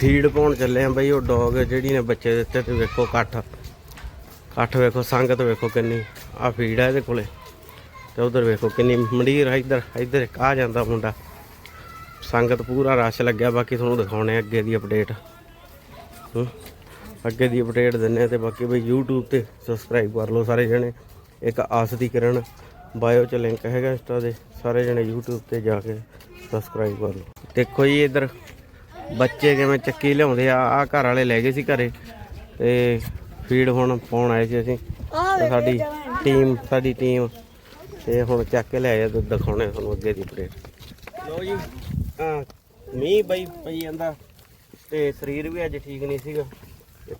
Feed ਪਾਉਣ ਚੱਲੇ ਆ ਬਈ, ਉਹ ਡੌਗ ਜਿਹੜੀ ਨੇ ਬੱਚੇ ਦਿੱਤੇ ਤੇ ਵੇਖੋ ਇਕੱਠ ਇਕੱਠ ਵੇਖੋ, ਸੰਗਤ ਵੇਖੋ ਕਿੰਨੀ ਆ ਫੀਡ ਹੈ ਇਹਦੇ ਕੋਲੇ। ਤੇ ਉਧਰ ਵੇਖੋ ਕਿੰਨੀ ਮੰਡੀਰ ਆ ਇੱਧਰ ਇੱਧਰ ਆ ਜਾਂਦਾ ਮੁੰਡਾ। ਸੰਗਤ ਪੂਰਾ ਰਸ਼ ਲੱਗਿਆ, ਬਾਕੀ ਤੁਹਾਨੂੰ ਦਿਖਾਉਣੇ ਅੱਗੇ ਦੀ ਅਪਡੇਟ ਅੱਗੇ ਦੀ ਅਪਡੇਟ ਦਿੰਨੇ ਆ ਤੇ ਬਾਕੀ ਬਈ YouTube ਤੇ ਸਬਸਕ੍ਰਾਈਬ ਕਰ ਲਓ ਸਾਰੇ ਜਣੇ। ਇੱਕ ਆਸ ਦੀ ਕਿਰਨ ਬਾਇਓ ਚ ਲਿੰਕ ਹੈਗਾ ਇੰਸਟਾ ਦੇ, ਸਾਰੇ ਜਣੇ YouTube ਤੇ ਜਾ ਕੇ ਸਬਸਕ੍ਰਾਈਬ ਕਰ ਲਓ। ਦੇਖੋ ਜੀ ਇੱਧਰ। ਬੱਚੇ ਕਿਵੇਂ ਚੱਕੀ ਲਿਆਉਂਦੇ ਆ ਆ ਘਰ ਵਾਲੇ ਲੈ ਗਏ ਸੀ ਘਰੇ ਤੇ ਫੀਡ ਹੁਣ ਪਾਉਣ ਆਏ ਸੀ ਅਸੀਂ। ਤੇ ਸਾਡੀ ਟੀਮ ਸਾਡੀ ਟੀਮ। ਤੇ ਹੁਣ ਚੱਕ ਕੇ ਲੈ ਆਏ ਤੇ ਦਿਖਾਉਣੇ ਤੁਹਾਨੂੰ ਅੱਗੇ ਦੀ ਅਪਡੇਟ ਲੋ ਜੀ। ਮੀਂਹ ਬਈ ਪਈ ਜਾਂਦਾ ਤੇ ਸਰੀਰ ਵੀ ਅੱਜ ਠੀਕ ਨਹੀਂ ਸੀਗਾ।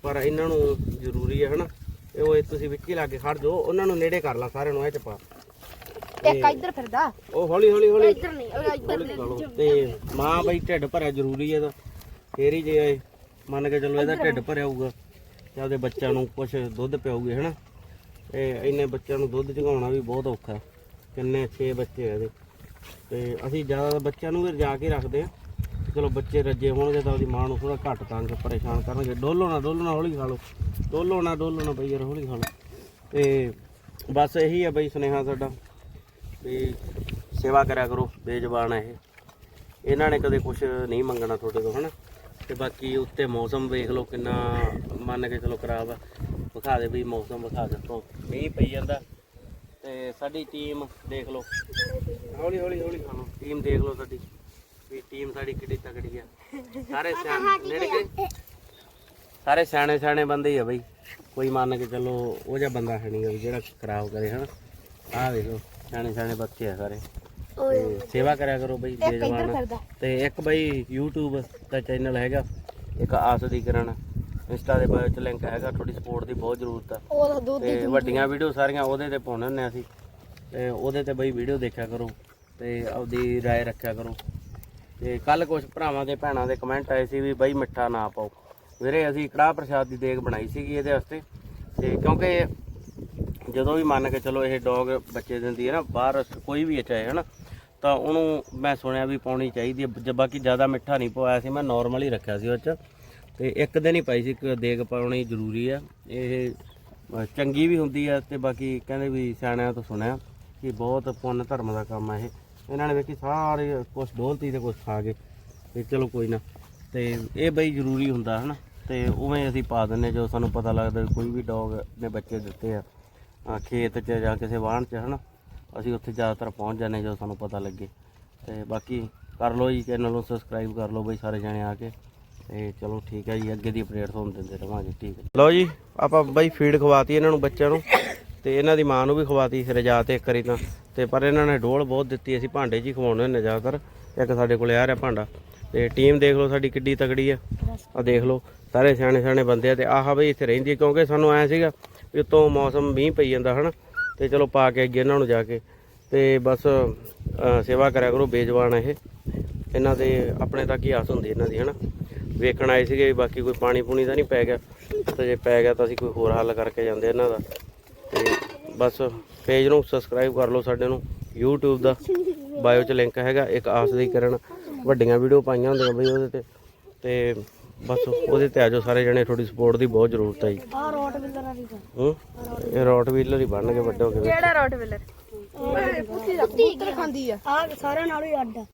ਪਰ ਇਹਨਾਂ ਨੂੰ ਜ਼ਰੂਰੀ ਹੈ ਹਨਾ। ਉਹ ਇਹ ਤੁਸੀਂ ਵਿੱਚ ਹੀ ਲਾ ਕੇ ਖੜ ਜਾਓ ਉਹਨਾਂ ਨੂੰ ਨੇੜੇ ਕਰ ਲਾ ਸਾਰਿਆਂ ਨੂੰ ਇਹ ਚ ਪਾ। ਇੱਕ ਇੱਧਰ ਫਿਰਦਾ। ਉਹ ਹੌਲੀ ਹੌਲੀ ਹੌਲੀ। ਇੱਧਰ ਨਹੀਂ ਉਹ ਇੱਧਰ। ਤੇ ਮਾਂ ਬਈ ਢਿੱਡ ਭਰਿਆ ਜ਼ਰੂਰੀ ਹੈ ਤਾਂ। ਫੇਰ ਹੀ ਜੇ ਇਹ ਮੰਨ ਕੇ ਚੱਲੋ ਇਹਦਾ ਢਿੱਡ ਭਰਿਆ ਹੋਊਗਾ ਤੇ ਆਪਦੇ ਬੱਚਿਆਂ ਨੂੰ ਕੁਝ ਦੁੱਧ ਪਿਆਊਗੇ ਹਨਾ? ਤੇ ਇੰਨੇ ਬੱਚਿਆਂ ਨੂੰ ਦੁੱਧ ਚਗਾਉਣਾ ਵੀ ਬਹੁਤ ਔਖਾ। ਕਿੰਨੇ 6 ਬੱਚੇ ਆ ਇਹਦੇ। ਤੇ ਅਸੀਂ ਜ਼ਿਆਦਾ ਬੱਚਿਆਂ ਨੂੰ ਵੀ ਰਜਾ ਕੇ ਰੱਖਦੇ ਆ। ਚਲੋ ਬੱਚੇ ਰੱਜੇ ਹੋਣਗੇ ਤਾਂ ਉਹਦੀ ਮਾਂ ਨੂੰ ਥੋੜਾ ਘੱਟ ਤੰਗ ਪਰੇਸ਼ਾਨ ਕਰਨਗੇ। ਡੋਲੋ ਨਾ ਡੋਲੋ ਨਾ ਹੌਲੀ ਖਾ ਲਓ। ਡੋਲੋ ਨਾ ਡੋਲੋ ਨਾ ਬਈ ਯਾਰ ਹੌਲੀ ਖਾ ਲਓ। ਤੇ ਬਸ ਇਹੀ ਆ ਬਈ ਸੁਨੇਹਾ ਸਾਡਾ। ਵੀ ਸੇਵਾ ਕਰਿਆ ਕਰੋ ਬੇਜ਼ਬਾਨ ਹੈ ਇਹ। ਇਹਨਾਂ ਨੇ ਕਦੇ ਕੁਝ ਨਹੀਂ ਮੰਗਣਾ ਤੁਹਾਡੇ ਤੋਂ ਹਨਾ? ਤੇ ਬਾਕੀ ਉੱਤੇ ਮੌਸਮ ਵੇਖ ਲਓ ਕਿੰਨਾ ਮੰਨ ਕੇ ਚਲੋ ਖਰਾਬ ਆ। ਵਿਖਾ ਦੇ ਵੀ ਮੌਸਮ ਵਿਖਾ ਦੇ ਤੋਂ ਮੀਂਹ ਪਈ ਜਾਂਦਾ। ਤੇ ਸਾਡੀ ਟੀਮ ਦੇਖ ਲਓ। ਹੌਲੀ ਹੌਲੀ ਹੌਲੀ। ਖਾਣੋ ਟੀਮ ਦੇਖ ਲਓ ਸਾਡੀ। ਵੀ ਟੀਮ ਸਾਡੀ ਕਿੱਡੀ ਤਕੜੀ ਆ। ਸਾਰੇ ਸਿਆਣੇ ਸਾਰੇ ਸਿਆਣੇ ਸਿਆਣੇ ਬੰਦੇ ਹੀ ਆ ਬਈ। ਕੋਈ ਮੰਨ ਕੇ ਚੱਲੋ ਉਹ ਜਿਹਾ ਬੰਦਾ ਹੈ ਨਹੀਂ ਜਿਹੜਾ ਖਰਾਬ ਕਰੇ ਹਨਾ? ਆਹ ਵੇਖੋ ਸਿਆਣੇ ਸਿਆਣੇ ਬੱਚੇ ਆ ਸਾਰੇ ਤੇ ਸੇਵਾ ਕਰਿਆ ਕਰੋ ਬਈ ਬੇਜਵਾਨ ਫਿਰਦਾ ਤੇ ਇੱਕ ਬਈ YouTube ਦਾ ਚੈਨਲ ਹੈਗਾ ਇੱਕ ਆਸ ਦੀ ਕਿਰਨ ਇੰਸਟਾ ਦੇ ਬਾਰੇ ਚ ਲਿੰਕ ਹੈਗਾ ਤੁਹਾਡੀ ਸਪੋਰਟ ਦੀ ਬਹੁਤ ਜ਼ਰੂਰਤ ਆ ਉਹ ਦੁੱਧ ਤੇ ਵੱਡੀਆਂ ਵੀਡੀਓ ਸਾਰੀਆਂ ਉਹਦੇ ਤੇ ਪਾਉਣੇ ਹੁੰਦੇ ਅਸੀਂ ਤੇ ਉਹਦੇ ਤੇ ਬਈ ਵੀਡੀਓ ਦੇਖਿਆ ਕਰੋ ਤੇ ਆਪਦੀ رائے ਰੱਖਿਆ ਕਰੋ ਤੇ ਕੱਲ ਕੁਝ ਭਰਾਵਾਂ ਦੇ ਭੈਣਾਂ ਦੇ ਕਮੈਂਟ ਆਏ ਸੀ ਵੀ ਬਈ ਮਿੱਠਾ ਨਾ ਪਾਓ ਵੀਰੇ ਅਸੀਂ ਕੜਾਹ ਪ੍ਰਸ਼ਾਦ ਦੀ ਦੇਗ ਬਣਾਈ ਸੀਗੀ ਇਹਦੇ ਵਾਸਤੇ ਤੇ ਕਿਉਂਕਿ ਜਦੋਂ ਵੀ ਮੰਨ ਕੇ ਚਲੋ ਇਹ ਡੌਗ ਬੱਚੇ ਦਿੰਦੀ ਹੈ ਨਾ, ਬਾਹਰ ਕੋਈ ਵੀ ਹੈ ਚਾਹੇ ਹਨਾ, ਤਾਂ ਉਹਨੂੰ ਮੈਂ ਸੁਣਿਆ ਵੀ ਪਾਉਣੀ ਚਾਹੀਦੀ ਹੈ ਜ- ਬਾਕੀ ਜ਼ਿਆਦਾ ਮਿੱਠਾ ਨਹੀਂ ਪਵਾਇਆ ਸੀ, ਮੈਂ ਨਾਰਮਲ ਹੀ ਰੱਖਿਆ ਸੀ ਉਹ ਚ। ਤੇ ਇੱਕ ਦਿਨ ਹੀ ਪਾਈ ਸੀ, ਇੱਕ ਦੇਗ ਪਾਉਣੀ ਜ਼ਰੂਰੀ ਆ ਇਹ ਚੰਗੀ ਵੀ ਹੁੰਦੀ ਆ ਤੇ ਬਾਕੀ ਕਹਿੰਦੇ ਵੀ ਸਿਆਣਿਆਂ ਤੋਂ ਸੁਣਿਆ ਕਿ ਬਹੁਤ ਪੁੰਨ ਧਰਮ ਦਾ ਕੰਮ ਆ ਇਹ। ਇਹਨਾਂ ਨੇ ਵੇਖੀ ਸਾਰੇ ਕੁਛ ਡੋਲਤੀ ਤੇ ਕੁਛ ਖਾ ਗਏ ਤੇ ਚਲੋ ਕੋਈ ਨਾ। ਤੇ ਇਹ ਬਈ ਜ਼ਰੂਰੀ ਹੁੰਦਾ, ਹਨਾ, ਤੇ ਉਵੇਂ ਅਸੀਂ ਪਾ ਦਿੰਨੇ ਜੋ ਸਾਨੂੰ ਪਤਾ ਲੱਗਦਾ ਕੋਈ ਵੀ ਡੌਗ ਨੇ ਬੱਚੇ ਦਿੱਤੇ ਆ। ਖੇਤ 'ਚ ਜਾਂ ਕਿਸੇ ਵਾਹਣ 'ਚ, ਹਨਾ? ਅਸੀਂ ਉੱਥੇ ਜ਼ਿਆਦਾਤਰ ਪਹੁੰਚ ਜਾਂਦੇ ਜਦੋਂ ਸਾਨੂੰ ਪਤਾ ਲੱਗੇ। ਤੇ ਬਾਕੀ ਕਰ ਲਓ ਜੀ ਚੈਨਲ ਨੂੰ ਸਬਸਕ੍ਰਾਈਬ ਕਰ ਲਓ ਬਈ ਸਾਰੇ ਜਣੇ ਆ ਕੇ। ਤੇ ਚਲੋ ਠੀਕ ਹੈ ਜੀ, ਅੱਗੇ ਦੀ ਅਪਡੇਟ ਤੁਹਾਨੂੰ ਦਿੰਦੇ ਰਵਾਂਗੇ, ਠੀਕ ਹੈ ਲਓ ਜੀ, ਆਪਾਂ ਬਈ ਫੀਡ ਖਵਾਤੀ ਇਹਨਾਂ ਨੂੰ ਬੱਚਿਆਂ ਨੂੰ। ਤੇ ਇਹਨਾਂ ਦੀ ਮਾਂ ਨੂੰ ਵੀ ਖਵਾਤੀ, ਰਜਾ ਤੇ ਇੱਕ ਵਾਰੀ ਤਾਂ। ਤੇ ਪਰ ਇਹਨਾਂ ਨੇ ਡੋਲ ਬਹੁਤ ਦਿੱਤੀ, ਅਸੀਂ ਭਾਂਡੇ 'ਚ ਹੀ ਖਵਾਉਣੇ ਹੁੰਦੇ ਜ਼ਿਆਦਾਤਰ। ਇੱਕ ਸਾਡੇ ਕੋਲ ਆ ਰਿਹਾ ਭਾਂਡਾ। ਤੇ ਟੀਮ ਦੇਖ ਲਓ ਸਾਡੀ ਕਿੱਡੀ ਤਕੜੀ ਆ। ਆ ਦੇਖ ਲਓ, ਸਾਰੇ ਸਿਆਣੇ ਸਿਆਣੇ ਬੰਦੇ ਆ ਤੇ ਆਹ ਬਈ ਇੱਥੇ ਰਹਿੰਦੀ ਕਿਉਂਕਿ ਸਾਨੂੰ ਐ ਸੀਗਾ ਵੀ ਮੌਸਮ ਮੀਂਹ ਪਈ ਜਾਂਦਾ ਹਨਾ, ਤੇ ਚਲੋ ਪਾ ਕੇ ਅੱਗੇ ਇਹਨਾਂ ਨੂੰ ਜਾ ਕੇ, ਤੇ ਬਸ ਸੇਵਾ ਕਰਿਆ ਕਰੋ, ਬੇਜਵਾਨ ਇਹ। ਇਹਨਾਂ ਦੇ, ਆਪਣੇ ਤੱਕ ਹੀ ਆਸ ਹੁੰਦੀ ਇਹਨਾਂ ਦੀ ਹਨਾ। ਵੇਖਣ ਆਏ ਸੀਗੇ ਬਾਕੀ ਕੋਈ ਪਾਣੀ ਪੂਣੀ ਤਾਂ ਨਹੀਂ ਪੈ ਗਿਆ, ਤੇ ਜੇ ਪੈ ਗਿਆ ਤਾਂ ਅਸੀਂ ਕੋਈ ਹੋਰ ਹੱਲ ਕਰਕੇ ਜਾਂਦੇ ਇਹਨਾਂ ਦਾ। ਤੇ ਬਸ ਪੇਜ ਨੂੰ ਸਬਸਕ੍ਰਾਈਬ ਕਰ ਲਓ ਸਾਡੇ ਨੂੰ, YouTube ਦਾ ਬਾਇਓ 'ਚ ਲਿੰਕ ਹੈਗਾ, ਇੱਕ ਆਸ ਦੀ ਕਰਨ। ਵੱਡੀਆਂ ਵੀਡੀਓ ਪਾਈਆਂ ਹੁੰਦੀਆਂ ਬਈ ਉਹਦੇ ਤੇ। ਤੇ ਬਸ ਉਹਦੇ ਤੇ ਆਜੋ ਸਾਰੇ ਜਣੇ ਤੁਹਾਡੀ ਸਪੋਰਟ ਦੀ ਬਹੁਤ ਜ਼ਰੂਰਤ ਹੈ ਜੀ। ਆ ਰੋਟ ਬਿਲਰ ਵਾਲੀ ਹੂੰ? ਇਹ ਰੋਟ ਵੀਲਰ ਹੀ ਬਣਨਗੇ ਵੱਡੇ ਹੋ ਕੇ ਕਿਹੜਾ ਰੋਟ ਬਿਲਰ ਕੁੱਤੀ ਕੁੱਤੀ ਖਾਂਦੀ ਆ। ਆ ਸਾਰਿਆਂ ਨਾਲੋਂ ਹੀ ਅੱਡ ਆ।